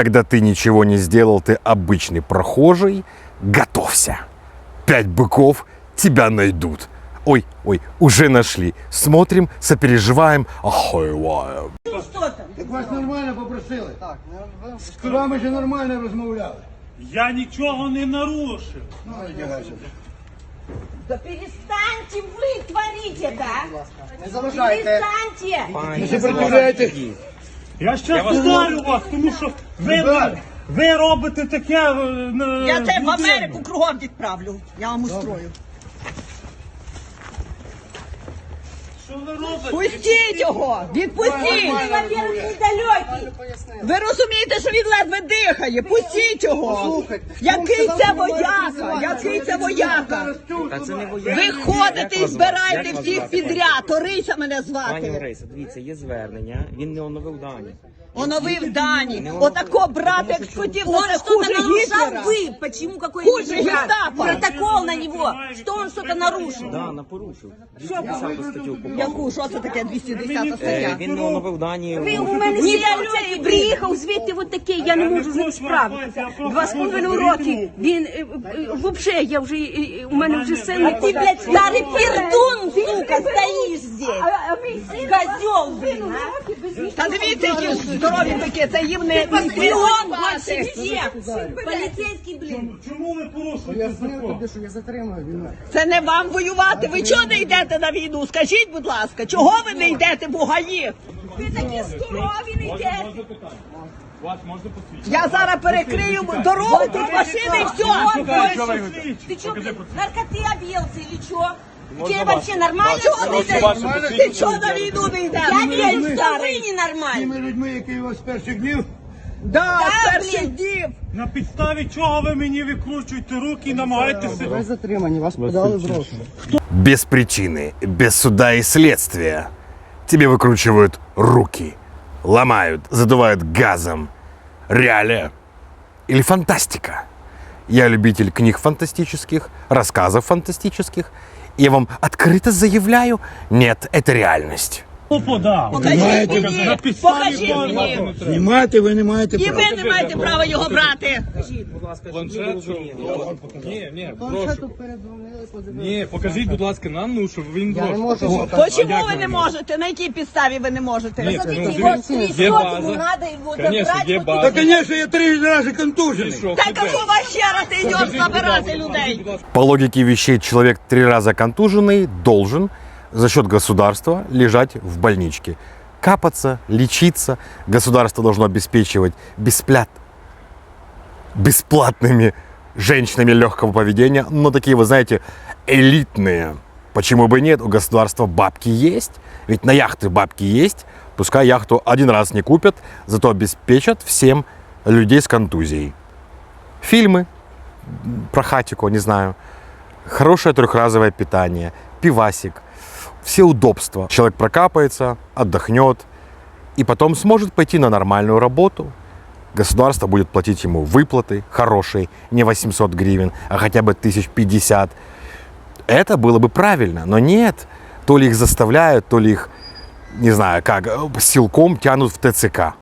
Когда ты ничего не сделал, ты обычный прохожий, готовься. Пять быков тебя найдут. Ой, ой, уже нашли. Смотрим, сопереживаем, охуеваем. Так вас нормально попросили. З вами же нормально розмовляли. Я нічого не нарушив. Ну, одягайся. Да перестаньте вы творить это! Не заважайте. Перестаньте! Ви сопротивляєте? Я ще вдарю вас, тому що ви, ви робите таке. е, на- Я тебе в. Америку кругом відправлю. Я вам устрою. Що ви робите? Пустіть його! Відпустіть! Вы, во-первых, недалекий! Ви розумієте, що він ледве дихає? Пустіть його! Який це вояка? Який це вояка? Ви ходите і збираєте всіх підряд. Орися мене Пані звати. Лариса, дивіться, є звернення, він не оновив дані. Оновив дані. Отако брат, як хотів, Он то це что-то хуже нарушал Гітлера. вы! Почему какой Хуже гестапо. Протокол на него! Что он что-то нарушил? Да, на порушив. 210 статтю попав. Яку? Що це таке 210 Е, стаття? Він не оновив дані. Ви у мене і приїхав звідти от таке, я не можу з ним справитися. Два з половиною роки. Він е, е, вообще, я вже е, е, у мене вже син. А ти, блядь, старий пердун, сука, стоїш здесь. Козел, блін, а? Та дивіться, які здорові такі, це їм не И он больше спати. всех. Полицейский, блин. Чому ви порушуєте закон? що я затримую він. Це не вам воювати. Ви чого не йдете на війну? Скажіть, будь ласка, чого ви не йдете в Угаї? Ви такі здорові, не йдете. Я зараз перекрию дорогу, тут машини і все. Ты что, блин, наркоты объелся или что? Тебе вообще нормально? Чого не йдеш? Ти чого на війну не йдеш? Я верю, что старий. вы ненормальны. Тими людьми, які у вас з перших днів, Да, Да, перших блін. днів. На підставі чого ви мені викручуєте руки і намагаєтеся? затримані, вас подали в розшук. Без причины, без суда и следствия. Тебе выкручивают руки, ломают, задувают газом. Реалия или фантастика? Я любитель книг фантастических, рассказов фантастических. Я вам открыто заявляю, нет, это реальность. Подав? Покажіть мені, покажіть мені. Знімати ви не маєте І права. ви не маєте права його брати. Ні, ні, прошу. Ні, покажіть, будь ласка, нам, ну, щоб він Я не можу. Почому ви не можете? На якій підставі ви не можете? Ні, Смотрите, ну, дивіться, є база. надо его Конечно, забрать. є вот база. Та, звісно, я три рази контужений. Що, Та тебе? какого хера ти йдеш забирати людей? По логике вещей, человек три раза контуженный должен за счет государства лежать в больничке. Капаться, лечиться. Государство должно обеспечивать бесплат... бесплатными женщинами легкого поведения, но такие, вы знаете, элитные. Почему бы нет? У государства бабки есть. Ведь на яхты бабки есть. Пускай яхту один раз не купят, зато обеспечат всем людей с контузией. Фильмы про хатику, не знаю. Хорошее трехразовое питание, пивасик, все удобства. Человек прокапается, отдохнет и потом сможет пойти на нормальную работу. Государство будет платить ему выплаты хорошие, не 800 гривен, а хотя бы 1050. Это было бы правильно, но нет. То ли их заставляют, то ли их, не знаю как, э, силком тянут в ТЦК.